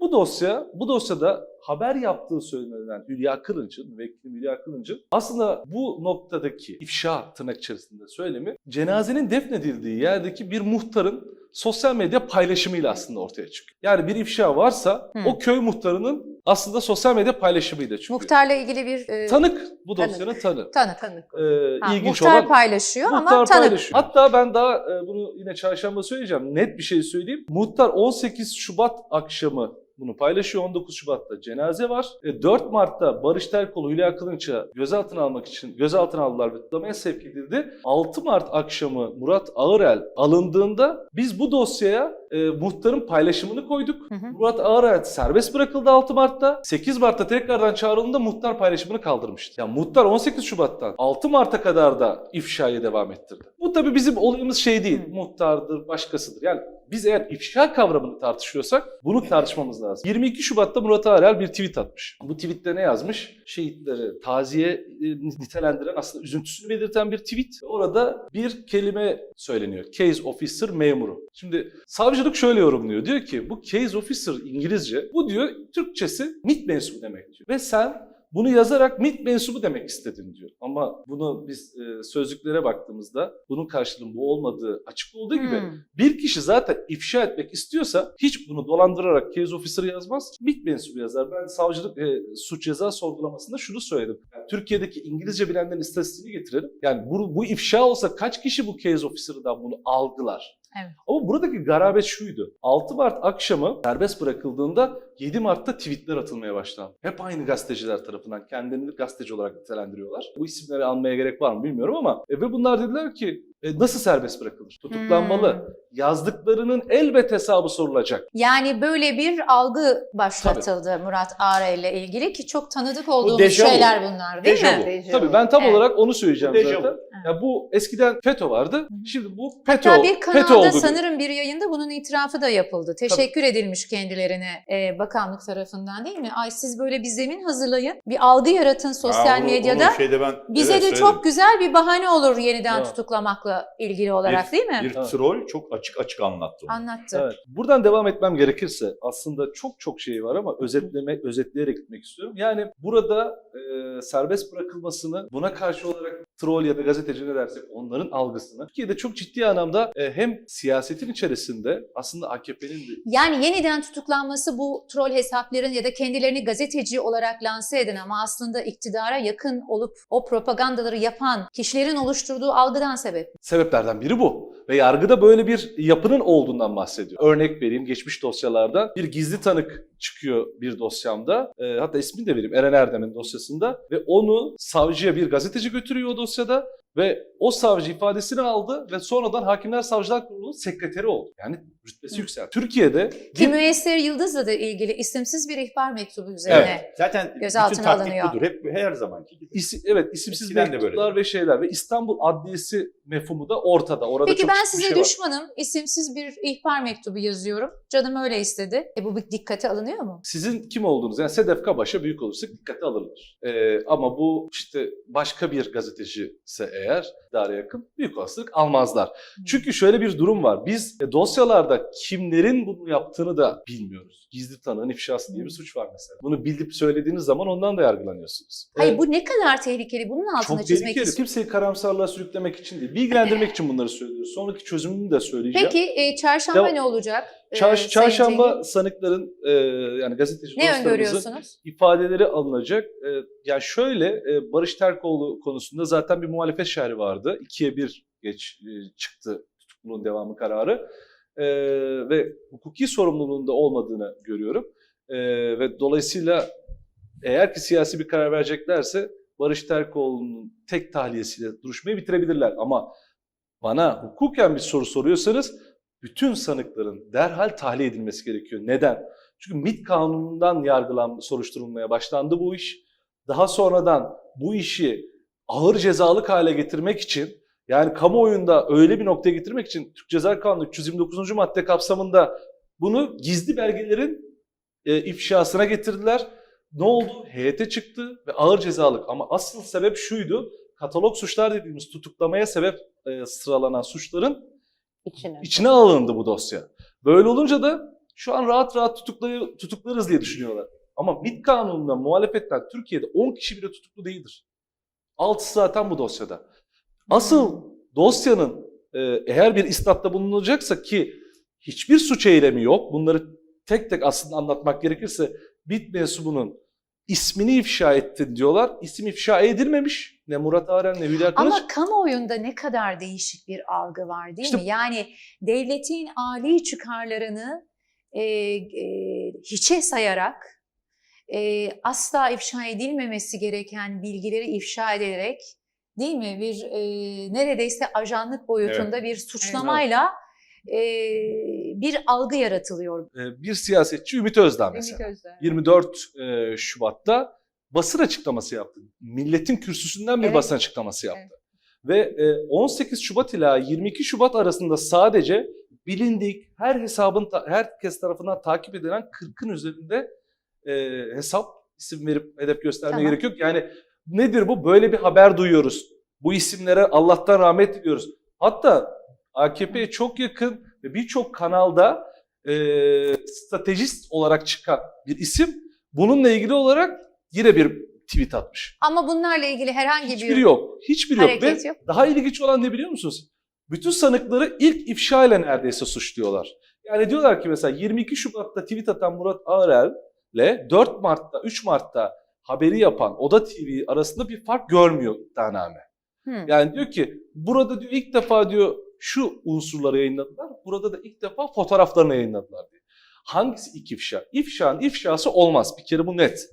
Bu dosya, bu dosyada haber yaptığı söylenen Hülya Kırınç'ın, vekilim Hülya Kırınç'ın aslında bu noktadaki ifşa tırnak içerisinde söylemi cenazenin defnedildiği yerdeki bir muhtarın sosyal medya paylaşımıyla aslında ortaya çıkıyor. Yani bir ifşa varsa Hı. o köy muhtarının aslında sosyal medya paylaşımıyla çıkıyor. Muhtarla ilgili bir e, Tanık bu Tanık. dosyanın tanığı. tanık. tanık. Ee, Ha, ilginç muhtar olan paylaşıyor ama Muhtar tanık. paylaşıyor. Hatta ben daha e, bunu yine çarşamba söyleyeceğim. Net bir şey söyleyeyim. Muhtar 18 Şubat akşamı bunu paylaşıyor. 19 Şubat'ta cenaze var. E, 4 Mart'ta Barış Terkoğlu, Hülya Kılınç'a gözaltına almak için gözaltına aldılar ve tutamaya sevk edildi. 6 Mart akşamı Murat Ağırel alındığında biz bu dosyaya e, muhtarın paylaşımını koyduk. Hı hı. Murat Ağırel serbest bırakıldı 6 Mart'ta. 8 Mart'ta tekrardan çağrıldığında muhtar paylaşımını kaldırmıştı. Yani muhtar 18 Şubat'tan 6 Mart'a kadar da ifşaya devam ettirdi. Bu tabii bizim olayımız şey değil. Hı. Muhtardır, başkasıdır. Yani biz eğer ifşa kavramını tartışıyorsak bunu tartışmamız lazım. 22 Şubat'ta Murat Ağırel bir tweet atmış. Bu tweette ne yazmış? Şehitleri taziye e, nitelendiren aslında üzüntüsünü belirten bir tweet. Orada bir kelime söyleniyor. Case officer memuru. Şimdi savcılık şöyle yorumluyor. Diyor ki bu case officer İngilizce. Bu diyor Türkçesi MIT mensubu demek diyor. Ve sen bunu yazarak MIT mensubu demek istedin diyor. Ama bunu biz e, sözlüklere baktığımızda bunun karşılığının bu olmadığı açık olduğu gibi Hmm. bir kişi zaten ifşa etmek istiyorsa hiç bunu dolandırarak case officer yazmaz, MIT mensubu yazar. Ben savcılık e, suç ceza sorgulamasında şunu söyledim. Yani Türkiye'deki İngilizce bilenlerin istatistiğini getirelim. Yani bu, bu ifşa olsa kaç kişi bu case officer'dan bunu algılar? Evet. Ama buradaki garabet şuydu. 6 Mart akşamı serbest bırakıldığında 7 Mart'ta tweetler atılmaya başlandı. Hep aynı gazeteciler tarafından kendilerini gazeteci olarak nitelendiriyorlar. Bu isimleri almaya gerek var mı bilmiyorum ama e, ve bunlar dediler ki e, nasıl serbest bırakılır? Tutuklanmalı. Hmm. Yazdıklarının elbet hesabı sorulacak. Yani böyle bir algı başlatıldı Murat Ağrel ile ilgili ki çok tanıdık olduğumuz şeyler bunlar değil Dejavu. mi? Dejavu. Tabii ben tam Evet. olarak onu söyleyeceğim dejavu. zaten. Ya bu eskiden FETÖ vardı. Şimdi bu FETÖ, Hatta bir FETÖ kanalda oldu. sanırım bir yayında bunun itirafı da yapıldı. Teşekkür edilmiş kendilerine e, bakanlık tarafından değil mi? Ay siz böyle bir zemin hazırlayın, bir algı yaratın sosyal Ha, onu- medyada. onu şeyde ben, Bize evet, de söyledim. çok güzel bir bahane olur yeniden Evet. tutuklamakla ilgili olarak değil mi? Bir Evet. troll çok açık açık anlattı onu. Anlattı. Evet. Buradan devam etmem gerekirse aslında çok çok şey var ama özetleme özetleyerek gitmek istiyorum. Yani burada e, serbest bırakılmasını buna karşı olarak troll ya da gazeteci ne dersek onların algısını Türkiye'de çok ciddi anlamda e, hem siyasetin içerisinde aslında AKP'nin de Yani yeniden tutuklanması bu troll hesapların ya da kendilerini gazeteci olarak lanse eden ama aslında iktidara yakın olup o propagandaları yapan kişilerin oluşturduğu algıdan sebep. sebeplerden biri bu. Ve yargıda böyle bir yapının olduğundan bahsediyor. Örnek vereyim geçmiş dosyalarda bir gizli tanık çıkıyor bir dosyamda. E, hatta ismini de vereyim Eren Erdem'in dosyasında. Ve onu savcıya bir gazeteci götürüyor o dosyada. Ve o savcı ifadesini aldı ve sonradan Hakimler Savcılar Kurulu'nun sekreteri oldu. Yani rütbesi Hı. yükseldi. Türkiye'de Ki Müesser Yıldız'la da ilgili isimsiz bir ihbar mektubu üzerine. Zaten Gözaltına bütün taktik alınıyor. budur. Hep her zamanki gibi. İsi- evet isimsiz Eskiden de mektuplar ve şeyler ve İstanbul Adliyesi mefhumu da ortada. Orada Peki çok ben size şey var. düşmanım, isimsiz bir ihbar mektubu yazıyorum. Canım öyle istedi. E bu bir dikkate alınıyor mu? sizin kim olduğunuz yani Sedef Kabaş'a büyük olursak dikkate alınır. Ee, ama bu işte başka bir gazeteci ise eğer iktidara yakın büyük olasılık almazlar. Çünkü şöyle bir durum var. Biz e, dosyalarda kimlerin bunu yaptığını da bilmiyoruz. Gizli tanığın ifşası diye bir suç var mesela. Bunu bilip söylediğiniz zaman ondan da yargılanıyorsunuz. Hayır Ee, bu ne kadar tehlikeli bunun altını çok çizmek tehlikeli. istiyorum. Kimseyi karamsarlığa sürüklemek için değil. Bilgilendirmek için bunları söylüyoruz. Sonraki çözümünü de söyleyeceğim. Peki e, çarşamba Devam- ne olacak? E, Çar- Sayın çarşamba Cengiz? sanıkların e, yani gazeteci Ne dostlarımızın ifadeleri alınacak. E, yani şöyle e, Barış Terkoğlu konusunda zaten bir muhalefet şerhi vardı. İkiye bir geç e, çıktı tutukluluğun devamı kararı. E, ve hukuki sorumluluğunda olmadığını görüyorum. E, ve dolayısıyla eğer ki siyasi bir karar vereceklerse Barış Terkoğlu'nun tek tahliyesiyle duruşmayı bitirebilirler. Ama bana hukuken bir soru soruyorsanız bütün sanıkların derhal tahliye edilmesi gerekiyor. Neden? Çünkü MİT kanunundan yargılan, soruşturulmaya başlandı bu iş. Daha sonradan bu işi ağır cezalık hale getirmek için yani kamuoyunda öyle bir noktaya getirmek için Türk Ceza Kanunu 329. madde kapsamında bunu gizli belgelerin e, ifşasına getirdiler. Ne oldu? Heyete çıktı ve ağır cezalık. Ama asıl sebep şuydu. Katalog suçlar dediğimiz tutuklamaya sebep e, sıralanan suçların İçine. içine alındı bu dosya. Böyle olunca da şu an rahat rahat tutukları, tutuklarız diye düşünüyorlar. Ama MİT kanununda muhalefetten Türkiye'de 10 kişi bile tutuklu değildir. Altısı zaten bu dosyada. Asıl dosyanın e, eğer bir istatta bulunacaksa ki hiçbir suç eylemi yok. Bunları tek tek aslında anlatmak gerekirse MİT mensubunun ismini ifşa ettin diyorlar. İsim ifşa edilmemiş. Ne Murat Aren ne Hülya Kılıç. Ama kamuoyunda ne kadar değişik bir algı var değil İşte- mi? Yani devletin âli çıkarlarını e, e, hiçe sayarak e, asla ifşa edilmemesi gereken bilgileri ifşa ederek değil mi bir e, neredeyse ajanlık boyutunda bir suçlamayla e, bir algı yaratılıyor. Bir siyasetçi Ümit Özdağ mesela. 24 e, Şubat'ta basın açıklaması yaptı. Milletin kürsüsünden bir Evet. basın açıklaması yaptı. Ve e, 18 Şubat ila 22 Şubat arasında sadece bilindik her hesabın herkes tarafından takip edilen 40'ın üzerinde e, hesap isim verip hedef göstermeye Tamam. gerek yok. Yani nedir bu? Böyle bir haber duyuyoruz. Bu isimlere Allah'tan rahmet diliyoruz. Hatta AKP'ye çok yakın ve birçok kanalda e, stratejist olarak çıkan bir isim bununla ilgili olarak yine bir tweet atmış. Ama bunlarla ilgili herhangi Hiçbiri bir yok. Hiçbiri yok. Ve yok. daha ilginç olan ne biliyor musunuz? Bütün sanıkları ilk ifşa ile neredeyse suçluyorlar. Yani diyorlar ki mesela 22 Şubat'ta tweet atan Murat Ağrel ile 4 Mart'ta, 3 Mart'ta haberi yapan Oda TV arasında bir fark görmüyor iddianame. Hı. Yani diyor ki burada diyor ilk defa diyor şu unsurları yayınladılar. Burada da ilk defa fotoğraflarını yayınladılar diyor. Hangisi ilk ifşa? İfşanın ifşası olmaz. Bir kere bu net.